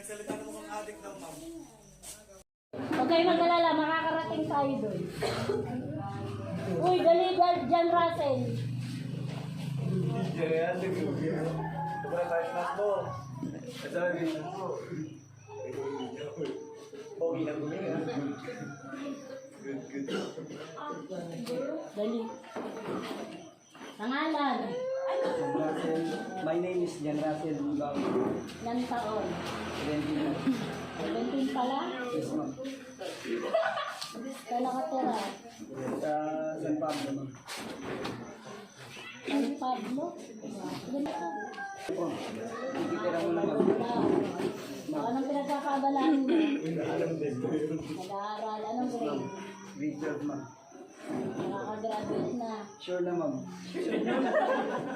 nagsalita na mukhang adik daw, ma'am. Huwag kayo mag-alala, makakarating tayo doon. Uy, dali dyan, dyan Russell. Diyan yan, Wala tayo snack mo. Ito lang yung snack mo. Pogi na gumi, ha? Good, good. Dali. Pangalan, my name is Jan Russell Lugao. ilang taon? 17 17 pala? Yes, ma'am. Kailan ka tira? Sa San Pablo, ma'am. San Pablo? Ganda ka. Opo. Titira mo na, ma'am. Wow. Anong pinagkakaabalahan mo? Nag-aaral. Anong grade? Grade 12, ma'am. Nakaka-graduate na. Sure na, ma'am.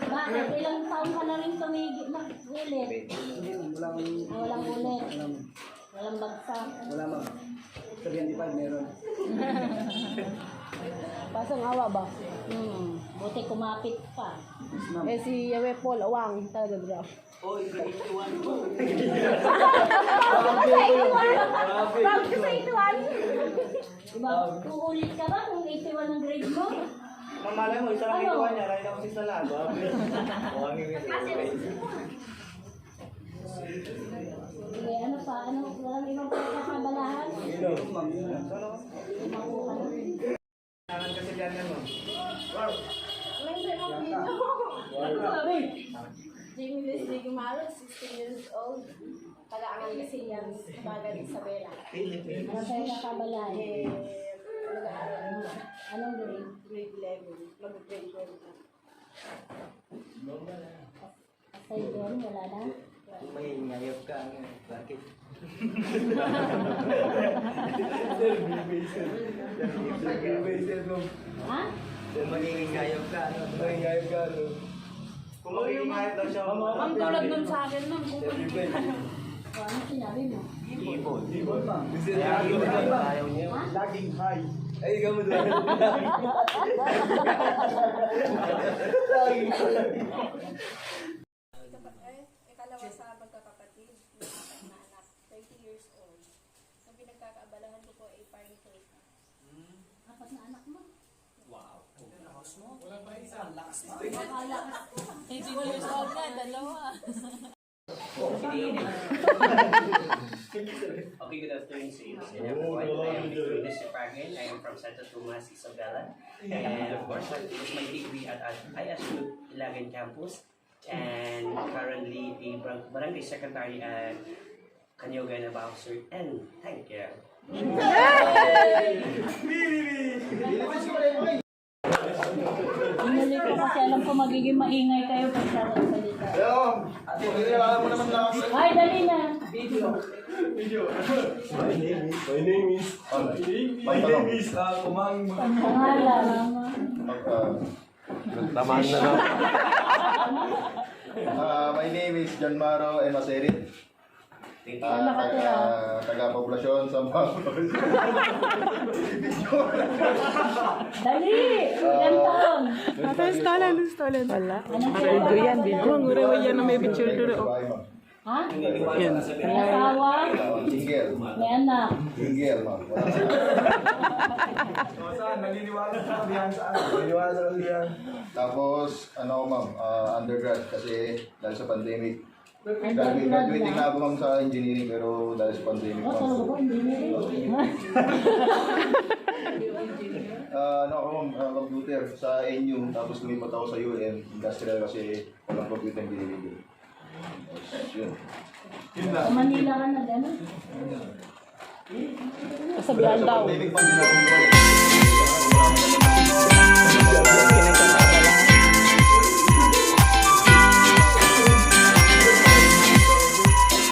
Bakit? Ilang taon ka na rin tumigil na ulit? Hindi, ma'am. Wala akong... Ah, walang ulit. Wala, ma'am. Walang bagsak. Wala, ma'am. 75 meron. Pasang awa ba? Hmm. Buti kumapit pa. Yes, ma'am. Eh si Yawe Paul, awang talaga bro. Diba? Uulit ka ba kung 81 ang grade mo? Mamalay mo, isa lang Ano? ituwa niya, lain ako si Salah. Buhangin yung Sige, ano pa? Ano? Walang ibang ma'am. Yun lang. Makuha na. Kailangan kasi yan yan, ma'am. Jamie Leslie Gumalo, 16 years old. Taga-angal kasi yan, Bagan Isabela. Ano pinagkakabalahan? Eh, nag-aaral mo. Anong grade? Grade 11, mag-grade 12 na. Aside doon, wala na? May ngayop ka. ano, Bakit? Ha? Kung magiging ngayop ka, ano? Kung magiging hayop daw siya, Ang tulad nun sa akin nun, kung O, ano sinabi mo? Ibon, ma'am. ayaw niya. Ha? Laging high. Ay, ikaw mo doon. ikalawa sa magkakapatid, na anak, 30 years old. Ang pinagkakaabalahan ko po ay parang Apat na anak mo? Okay, good afternoon sa sa everyone. I am Victor Desipagin. I am from Santo Tomas, Isabela. And of course, I did my degree at, at ISU Ilagan Campus. And currently a bar- barangay secretary at Kanyoga Nabao, sir. And thank you. Inuli ko kasi alam ko magiging maingay kayo pag salita. Ay, dali na. My name is... My name is... uh, kumangin mo. Pangalan. Tamaan na lang. Ah, my name is John Maro Emaserit. Ah, Saan nakatira? taga, taga poblasyon sa Dali! Ilan taon? Wala. Anong pinagkakaabalahan? yan na may picture duro. Ha? May asawa? Single. May anak? Single, ma'am. Wala. Saan? Naniniwala sa diyan saan? Naniniwala sa diyan. Tapos, ano ma'am, ah, undergrad kasi dahil sa pandemic. Graduate, graduating na. ako ma'am sa engineering pero dahil sa pandemic Oh, talaga ba? ma'am. Engineering? Ah, ano ako ma'am, ah, computer sa NU tapos lumipat ako sa UM, industrial kasi walang computer engineering. Yun. Sa Manila ka na gano'n? Kasabihan daw. Pandemic pa din ako.